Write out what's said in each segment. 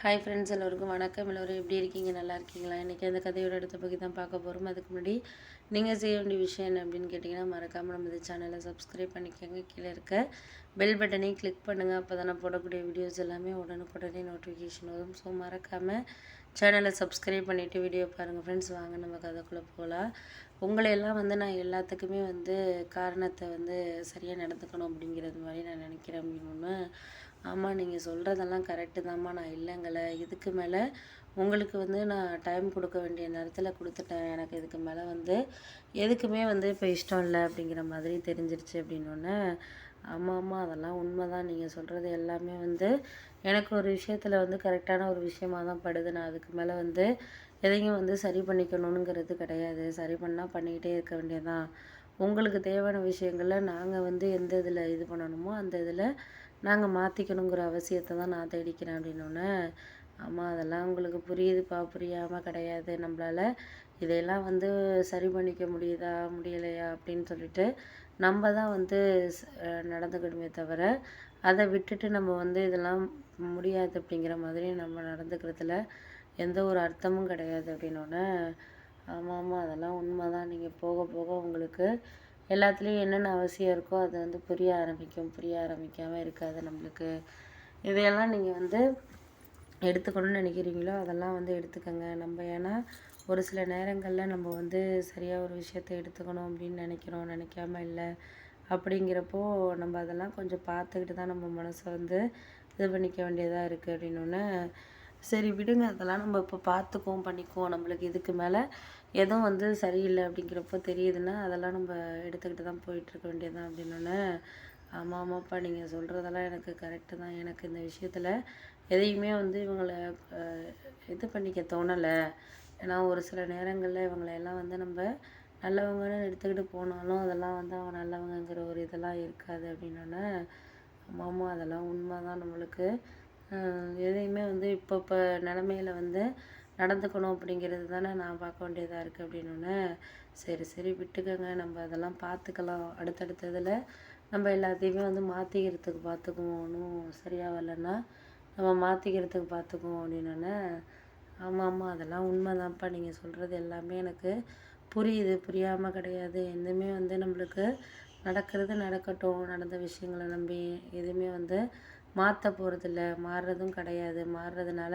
Hi friends எல்லோருக்கும் வணக்கம். எல்லோரும் எப்படி இருக்கீங்க? நல்லா இருக்கீங்களா? இன்றைக்கி அந்த கதையோட அடுத்த பற்றி தான் பார்க்க போகிறோம் அதுக்கு முன்னாடி நீங்கள் செய்ய வேண்டிய விஷயம் என்ன அப்படின்னு கேட்டிங்கன்னா மறக்காமல் நம்ம இந்த சேனலை சப்ஸ்கிரைப் பண்ணிக்கோங்க. கீழே இருக்க பெல் பட்டனையும் கிளிக் பண்ணுங்கள் அப்போ தான் நான் போடக்கூடிய வீடியோஸ் எல்லாமே உடனுக்குடனே நோட்டிஃபிகேஷன் வரும். ஸோ மறக்காமல் சேனலை சப்ஸ்கிரைப் பண்ணிவிட்டு வீடியோ பாருங்கள் ஃப்ரெண்ட்ஸ் வாங்க நம்ம கதைக்குள்ளே போகலாம். உங்களையெல்லாம் வந்து நான் எல்லாத்துக்குமே வந்து காரணத்தை வந்து சரியாக நடந்துக்கணும் அப்படிங்கிறது மாதிரி நான் நினைக்கிறேன் அப்படின்னு ஆமாம் நீங்கள் சொல்கிறதெல்லாம் கரெக்டு தான்மா நான் இல்லைங்களே. இதுக்கு மேலே உங்களுக்கு வந்து நான் டைம் கொடுக்க வேண்டிய நேரத்தில் கொடுத்துட்டேன். எனக்கு இதுக்கு மேலே வந்து எதுக்குமே வந்து இப்போ இஷ்டம் இல்லை அப்படிங்கிற மாதிரி தெரிஞ்சிருச்சு அப்படின்னோடனே ஆமாம் ஆமாம் அதெல்லாம் உண்மை தான் நீங்கள் சொல்கிறது எல்லாமே வந்து எனக்கு ஒரு விஷயத்தில் வந்து கரெக்டான ஒரு விஷயமாக தான் படுது. நான் அதுக்கு மேலே வந்து எதையும் வந்து சரி பண்ணிக்கணுங்கிறது கிடையாது. சரி பண்ணால் பண்ணிக்கிட்டே இருக்க வேண்டியதான் உங்களுக்கு தேவையான விஷயங்களில் நாங்கள் வந்து எந்த இதில் இது பண்ணணுமோ அந்த இதில் நாங்கள் மாற்றிக்கணுங்கிற அவசியத்தை தான் நான் தேடிக்கிறேன் அப்படின்னோடனே ஆமாம் அதெல்லாம் உங்களுக்கு புரியுதுப்பா புரியாமல் கிடையாது. நம்மளால் இதையெல்லாம் வந்து சரி பண்ணிக்க முடியுதா முடியலையா? அப்படின்னு சொல்லிட்டு நம்ம தான் வந்து நடந்துக்கணுமே தவிர அதை விட்டுட்டு நம்ம வந்து இதெல்லாம் முடியாது அப்படிங்கிற மாதிரி நம்ம நடந்துக்கிறதுல எந்த ஒரு அர்த்தமும் கிடையாது அப்படின்னோடனே ஆமாம் ஆமாம் அதெல்லாம் உண்மை தான் நீங்கள் போக போக உங்களுக்கு எல்லாத்துலேயும் என்னென்ன அவசியம் இருக்கோ அது வந்து புரிய ஆரம்பிக்கும். புரிய ஆரம்பிக்காமல் இருக்காது நம்மளுக்கு. இதையெல்லாம் நீங்கள் வந்து எடுத்துக்கணும்னு நினைக்கிறீங்களோ அதெல்லாம் வந்து எடுத்துக்கோங்க. நம்ம ஏன்னா ஒரு சில நேரங்களில் நம்ம வந்து சரியாக ஒரு விஷயத்த எடுத்துக்கணும் அப்படின்னு நினைக்கிறோம். நினைக்காம இல்லை. அப்படிங்கிறப்போ நம்ம அதெல்லாம் கொஞ்சம் பார்த்துக்கிட்டு தான் நம்ம மனசை வந்து இது பண்ணிக்க வேண்டியதாக இருக்குது அப்படின்னோடனே சரி விடுங்க அதெல்லாம் நம்ம இப்போ பார்த்துக்குவோம் பண்ணிக்குவோம். நம்மளுக்கு இதுக்கு மேலே எதுவும் வந்து சரியில்லை அப்படிங்கிறப்போ தெரியுதுன்னா அதெல்லாம் நம்ம எடுத்துக்கிட்டு தான் போயிட்டுருக்க வேண்டியதான் அப்படின்னோடனே ஆமாம் ஆமாப்பா நீங்கள் சொல்கிறதெல்லாம் எனக்கு கரெக்டு தான். எனக்கு இந்த விஷயத்தில் எதையுமே வந்து இவங்களை இது பண்ணிக்க தோணலை. ஏன்னா ஒரு சில நேரங்களில் இவங்களையெல்லாம் வந்து நம்ம நல்லவங்கன்னு எடுத்துக்கிட்டு போனாலும் அதெல்லாம் வந்து அவங்க நல்லவங்கங்கிற ஒரு இதெல்லாம் இருக்காது அப்படின்னோடனே ஆமாம் அதெல்லாம் உண்மை தான் நம்மளுக்கு. எதையுமே வந்து இப்போ இப்போ நிலமையில வந்து நடந்துக்கணும் அப்படிங்கிறது தானே நான் பார்க்க வேண்டியதாக இருக்குது அப்படின்னோடனே சரி சரி விட்டுக்கோங்க. நம்ம அதெல்லாம் பார்த்துக்கலாம். அடுத்தடுத்ததில் நம்ம எல்லாத்தையுமே வந்து மாற்றிக்கிறதுக்கு பார்த்துக்குவோம். ஒன்றும் சரியாக வரலன்னா நம்ம மாற்றிக்கிறதுக்கு பார்த்துக்குவோம் அப்படின்னோடனே ஆமாம் ஆமாம் அதெல்லாம் உண்மைதான்ப்பா. நீங்கள் சொல்கிறது எல்லாமே எனக்கு புரியுது. புரியாமல் கிடையாது. எதுவுமே வந்து நம்மளுக்கு நடக்கிறது நடக்கட்டும். நடந்த விஷயங்களை நம்பி எதுவுமே வந்து மாற்ற போகிறதில்ல மாறுறதும் கிடையாது. மாறுறதுனால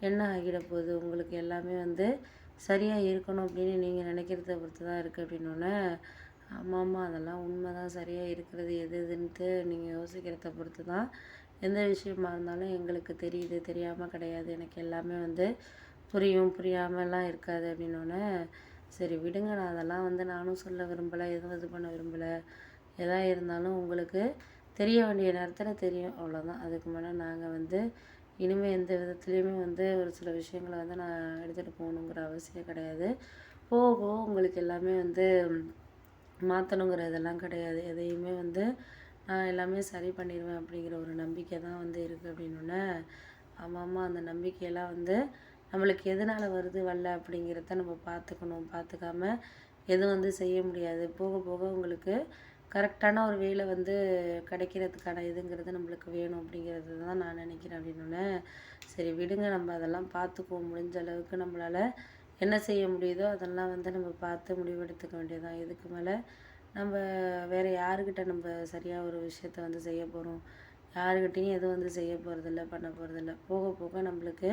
என்ன ஆகிட போகுது? உங்களுக்கு எல்லாமே வந்து சரியாக இருக்கணும் அப்படின்னு நீங்கள் நினைக்கிறத பொறுத்து தான் இருக்குது அப்படின்னோடனே ஆமாம் ஆமாம் அதெல்லாம் உண்மை தான் சரியாக இருக்கிறது எது எதுன்ட்டு நீங்கள் யோசிக்கிறத பொறுத்து தான் எந்த விஷயமா இருந்தாலும் எங்களுக்கு தெரியுது. தெரியாமல் கிடையாது. எனக்கு எல்லாமே வந்து புரியும். புரியாமலாம் இருக்காது அப்படின்னோடனே சரி விடுங்க. நான் அதெல்லாம் வந்து நானும் சொல்ல விரும்பலை எதுவும் இது பண்ண விரும்பலை. எதாக இருந்தாலும் உங்களுக்கு தெரிய வேண்டிய நேரத்தில் தெரியும். அவ்வளோதான் அதுக்கு மேலே நாங்கள் வந்து இனிமேல் எந்த விதத்துலேயுமே வந்து ஒரு சில விஷயங்களை வந்து நான் எடுத்துகிட்டு போகணுங்கிற அவசியம் கிடையாது. போக போக உங்களுக்கு எல்லாமே வந்து மாற்றணுங்கிற இதெல்லாம் கிடையாது. எதையுமே வந்து நான் எல்லாமே சரி பண்ணிடுவேன் அப்படிங்கிற ஒரு நம்பிக்கை தான் வந்து இருக்குது அப்படின்னோடனே ஆமாம் ஆமாம் அந்த நம்பிக்கையெல்லாம் வந்து நம்மளுக்கு எதனால் வருது வரல அப்படிங்கிறத நம்ம பார்த்துக்கணும். பார்த்துக்காம எதுவும் வந்து செய்ய முடியாது. போக போக உங்களுக்கு கரெக்டான ஒரு வேலை வந்து கிடைக்கிறதுக்கான இதுங்கிறது நம்மளுக்கு வேணும் அப்படிங்கிறது தான் நான் நினைக்கிறேன் அப்படின்னோடனே சரி விடுங்க நம்ம அதெல்லாம் பார்த்துக்குவோம். முடிஞ்ச அளவுக்கு நம்மளால் என்ன செய்ய முடியுதோ அதெல்லாம் வந்து நம்ம பார்த்து முடிவெடுத்துக்க வேண்டியதான் இதுக்கு மேலே நம்ம வேறு யாருக்கிட்ட நம்ம சரியாக ஒரு விஷயத்த வந்து செய்ய போகிறோம் யாருக்கிட்டேயும் எதுவும் வந்து செய்ய போகிறதில்ல பண்ண போகிறதில்ல போக போக நம்மளுக்கு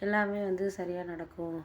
எல்லாமே வந்து சரியாக நடக்கும்.